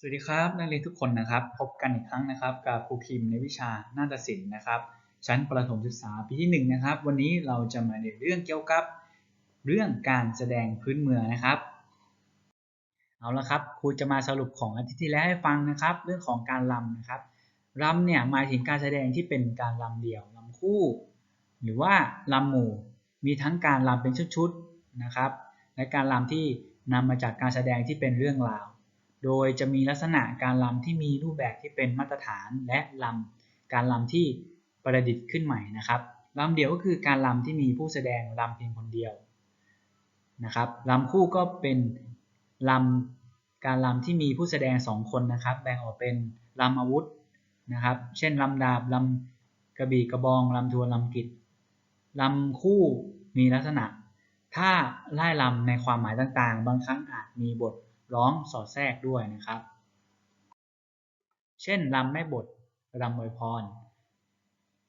สวัสดีครับนักเรียนทุกคนนะครับ พบกันอีกครั้งนะครับ กับครูคิมในวิชานาฏศิลป์นะครับ ชั้นประถมศึกษาปีที่1นะครับ วันนี้เราจะมาเรียนเรื่องเกี่ยวกับเรื่องการแสดงพื้นเมืองนะครับ เอาละครับครูจะมาสรุปของอาทิตย์ที่แล้วให้ฟังนะครับ เรื่องของการรำนะครับรำเนี่ยหมายถึงการแสดงที่เป็นการรำเดี่ยวรำคู่ หรือว่ารำหมู่มีทั้งการรำเป็นชุดๆนะครับ และการรำที่นำมาจากการแสดงที่เป็นเรื่องราว โดยจะมีลักษณะการรำที่มีรูปแบบที่เป็นมาตรฐานและรำการรำที่ประดิษฐ์ขึ้นใหม่นะครับรำเดียวก็คือการรำที่มีผู้แสดงรำเพียงคนเดียวนะครับรำคู่ก็เป็นรำการรำที่มีผู้แสดงสองคนนะครับ แบ่งออกเป็นรำอาวุธนะครับ เช่นรำดาบรำกระบี่กระบองรำทวนรำกิจรำคู่มีลักษณะ ถ้าไล่รำในความหมายต่างๆ บางครั้งอาจมีบท ร้องสอดแทรกด้วยนะครับ เช่นรำแม่บทรำอวยพร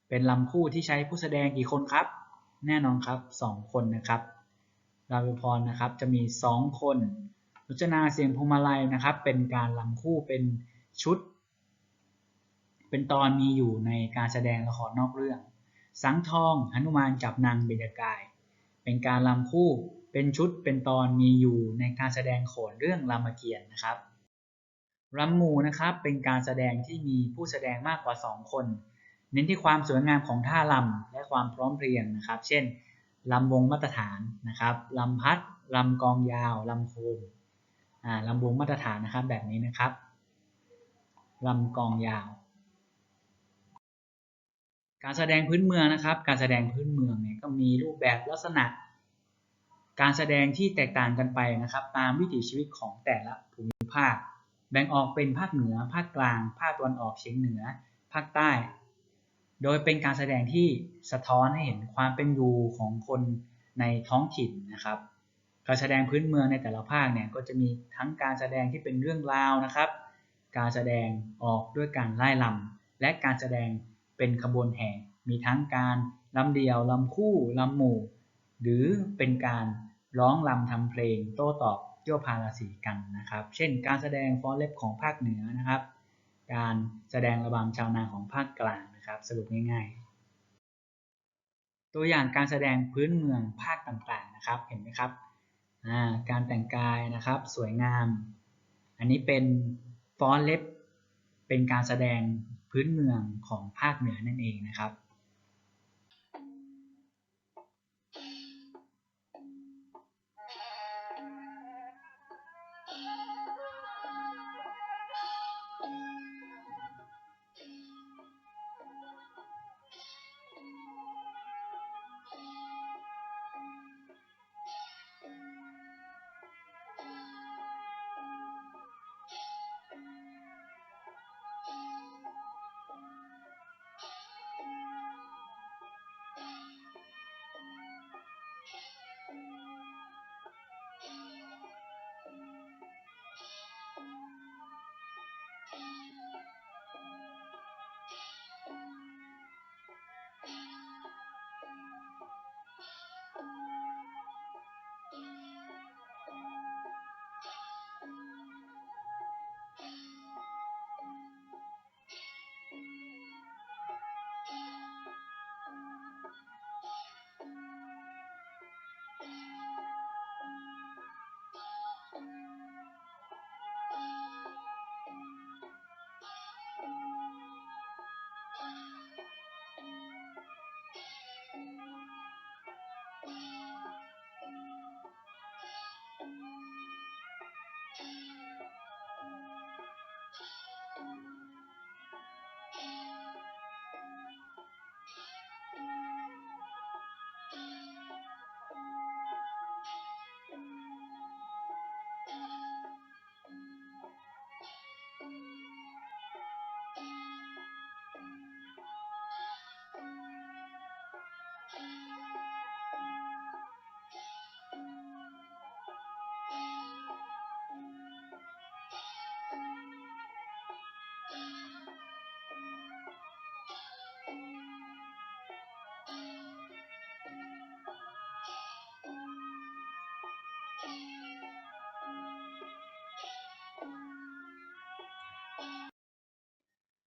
เป็นรำคู่ที่ใช้ผู้แสดงกี่คนครับ แน่นอนครับสองคนนะครับรำอวยพรนะครับจะมีสองคนรจนาเสียงพวงมาลัยนะครับ เป็นการรำคู่เป็นชุด เป็นตอนมีอยู่ในการแสดงละครนอกเรื่อง สังทองหนุมานจับนางเบญจกาย เป็นการรำคู่ เป็นชุดเป็นตอนมีอยู่ในการแสดงโขนเรื่องรามเกียรติ์นะครับรำหมู่นะครับเป็นการแสดงที่มีผู้แสดงมากกว่า 2 คน เน้นที่ความสวยงามของท่ารำและความพร้อมเพรียงนะครับ เช่นลำวงมาตรฐานนะครับลำพัดลำกองยาวลำโคมลำวงมาตรฐานนะครับแบบนี้นะครับลำกองยาว การแสดงพื้นเมืองนะครับ การแสดงพื้นเมืองเนี่ยก็มีรูปแบบลักษณะ การแสดงที่แตกต่างกันไปนะครับ ตามวิถีชีวิตของแต่ละภูมิภาค แบ่งออกเป็นภาคเหนือ ภาคกลาง ภาคตะวันออกเฉียงเหนือ ภาคใต้ โดยเป็นการแสดงที่สะท้อนให้เห็นความเป็นอยู่ของคนในท้องถิ่นนะครับการแสดงพื้นเมืองในแต่ละภาคเนี่ยก็จะมีทั้งการแสดงที่เป็นเรื่องราวนะครับ การแสดงออกด้วยการไล่ลำและการแสดงเป็นขบวนแห่ มีทั้งการลำเดียวลำคู่ลำหมู่ หรือเป็นการ ร้องลำทำเพลง โต้ตอบโยพาราสีกันนะครับ เช่น การแสดงฟ้อนเล็บของภาคเหนือนะครับ การแสดงระบำชาวนาของภาคกลางนะครับ สรุปง่ายๆ ตัวอย่างการแสดงพื้นเมืองภาคต่างๆนะครับ เห็นไหมครับ การแต่งกายนะครับ สวยงาม อันนี้เป็นฟ้อนเล็บ เป็นการแสดงพื้นเมืองของภาคเหนือนั่นเองนะครับ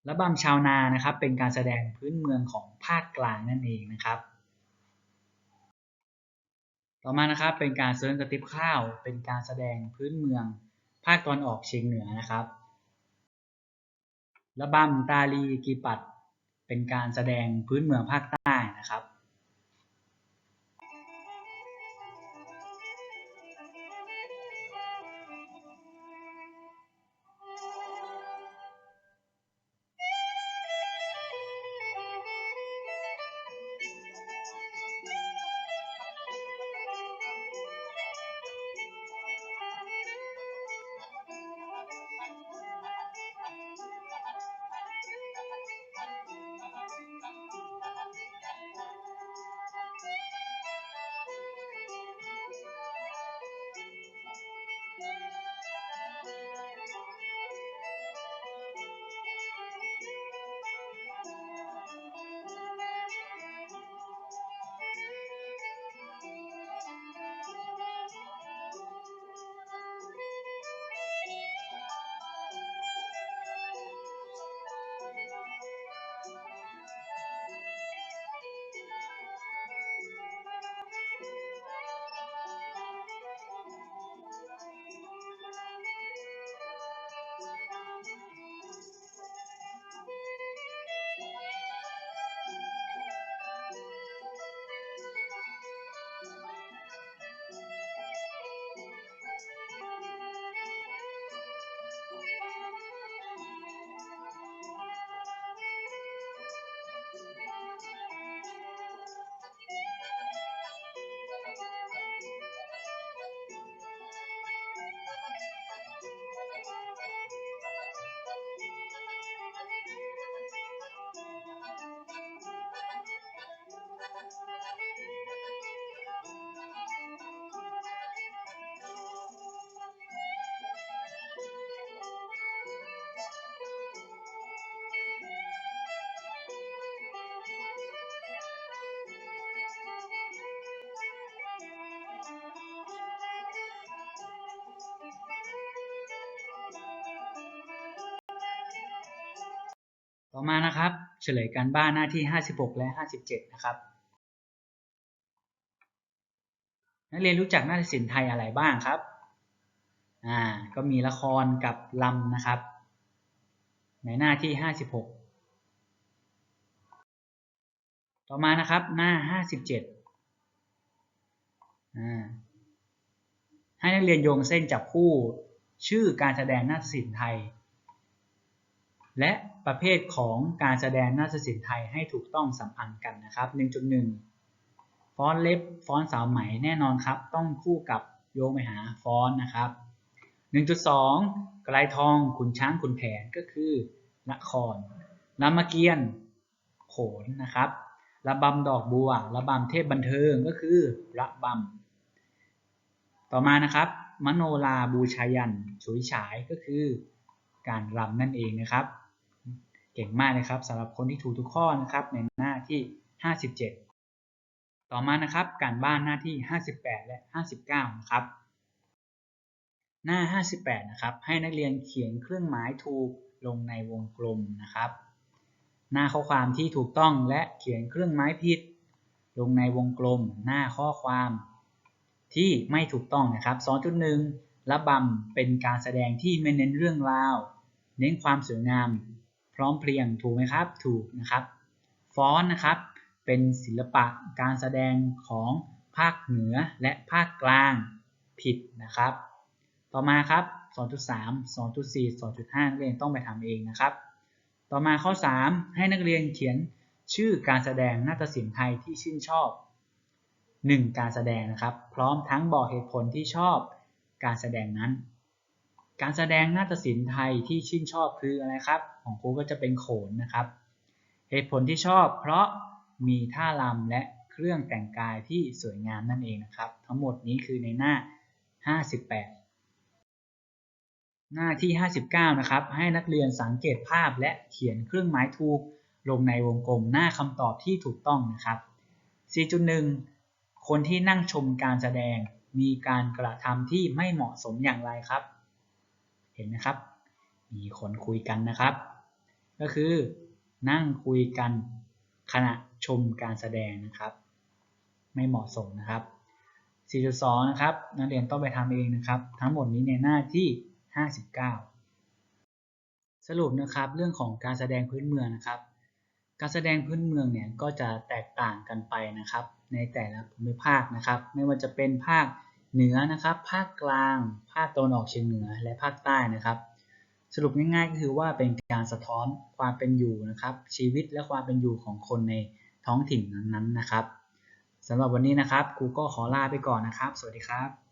ระบำชาวนานะครับ เป็นการแสดงพื้นเมืองของภาคกลางนั่นเองนะครับ ต่อมานะครับเป็นการเซิร์ฟกระติบข้าว เป็นการแสดงพื้นเมือง ภาคตอนออกเฉียงเหนือนะครับ ระบำตาลีกีปัด เป็นการแสดงพื้นเมืองภาคใต้นะครับ ต่อมานะครับเฉลยการบ้านหน้าที่ 56 และ 57 นะครับ นักเรียนรู้จักนาฏศิลป์ไทยอะไรบ้างครับ อ่า ก็มีละครกับลำนะครับ ในหน้าที่ 56 ต่อมานะครับหน้า 57 อ่า ให้นักเรียนโยงเส้นจับคู่ชื่อการแสดงนาฏศิลป์ไทย และประเภทของการแสดงนาฏศิลป์ไทยให้ถูกต้องสัมพันธ์กันนะครับ 1.1 ฟอนต์เล็บฟอนต์สาวไหมแน่นอนครับ ต้องคู่กับโยงไปหาฟอนต์นะครับ 1.2 กลายทองขุนช้างขุนแผนก็คือละครรามเกียรติ์โขนนะครับระบำดอกบัวระบำเทพบันเทิงก็คือระบำต่อมานะครับ มโนลาบูชายันฉุยฉายก็คือการรำนั่นเองนะครับ เก่งมากเลยครับสำหรับคนที่ถูกทุกข้อนะครับในหน้าที่ 57 ต่อมานะครับการบ้านหน้าที่ 58 และ 59 นะครับ หน้า 58 นะครับ ให้นักเรียนเขียนเครื่องหมายถูกลงในวงกลมนะครับ หน้าข้อความที่ถูกต้องและเขียนเครื่องหมายผิด ลงในวงกลม หน้าข้อความที่ไม่ถูกต้องนะครับ 2.1ระบำเป็นการแสดงที่ไม่เน้นเรื่องราว เน้นความสวยงาม ร้อมเพรียงถูกไหมครับ ถูกนะครับ ฟ้อนนะครับ เป็นศิลปะการแสดงของภาคเหนือและภาคกลางผิดนะครับ ต่อมาครับ 2.3 2.4 2.5นักเรียนต้องไปทำเองนะครับ ต่อมาข้อ 3 ให้นักเรียนเขียนชื่อการแสดงนาฏศิลป์ไทยที่ชื่นชอบ 1 การแสดงนะครับ พร้อมทั้งบอกเหตุผลที่ชอบการแสดงนั้น การแสดงนาฏศิลป์ไทยที่ชื่นชอบคืออะไรครับ ของครูก็จะเป็นโขนนะครับ เหตุผลที่ชอบ เพราะมีท่ารำและเครื่องแต่งกายที่สวยงามนั่นเองนะครับ ทั้งหมดนี้คือในหน้า 58 หน้าที่ 59 นะครับ ให้นักเรียนสังเกตภาพและเขียนเครื่องหมายถูก ลงในวงกลมหน้าคำตอบที่ถูกต้องนะครับ 4.1 คนที่นั่งชมการแสดงมีการกระทำที่ไม่เหมาะสมอย่างไรครับ ห็นนะครับ มีคนคุยกันนะครับ ก็คือนั่งคุยกันขณะชมการแสดงนะครับ ไม่เหมาะสมนะครับ 4.2 นะครับ นักเรียนต้องไปทำเองนะครับ ทั้งหมดนี้ในหน้าที่ 59 สรุปนะครับเรื่องของการแสดงพื้นเมืองนะครับ การแสดงพื้นเมืองเนี่ยก็จะแตกต่างกันไปนะครับ ในแต่ละภูมิภาคนะครับ ไม่ว่าจะเป็นภาค เหนือนะครับ ภาคกลาง ภาคตะวันออกเฉียงเหนือ และภาคใต้นะครับ สรุปง่ายๆก็คือว่าเป็นการสะท้อนความเป็นอยู่นะครับ ชีวิตและความเป็นอยู่ของคนในท้องถิ่นนั้นๆนะครับสำหรับวันนี้นะครับครูก็ขอลาไปก่อนนะครับ สวัสดีครับ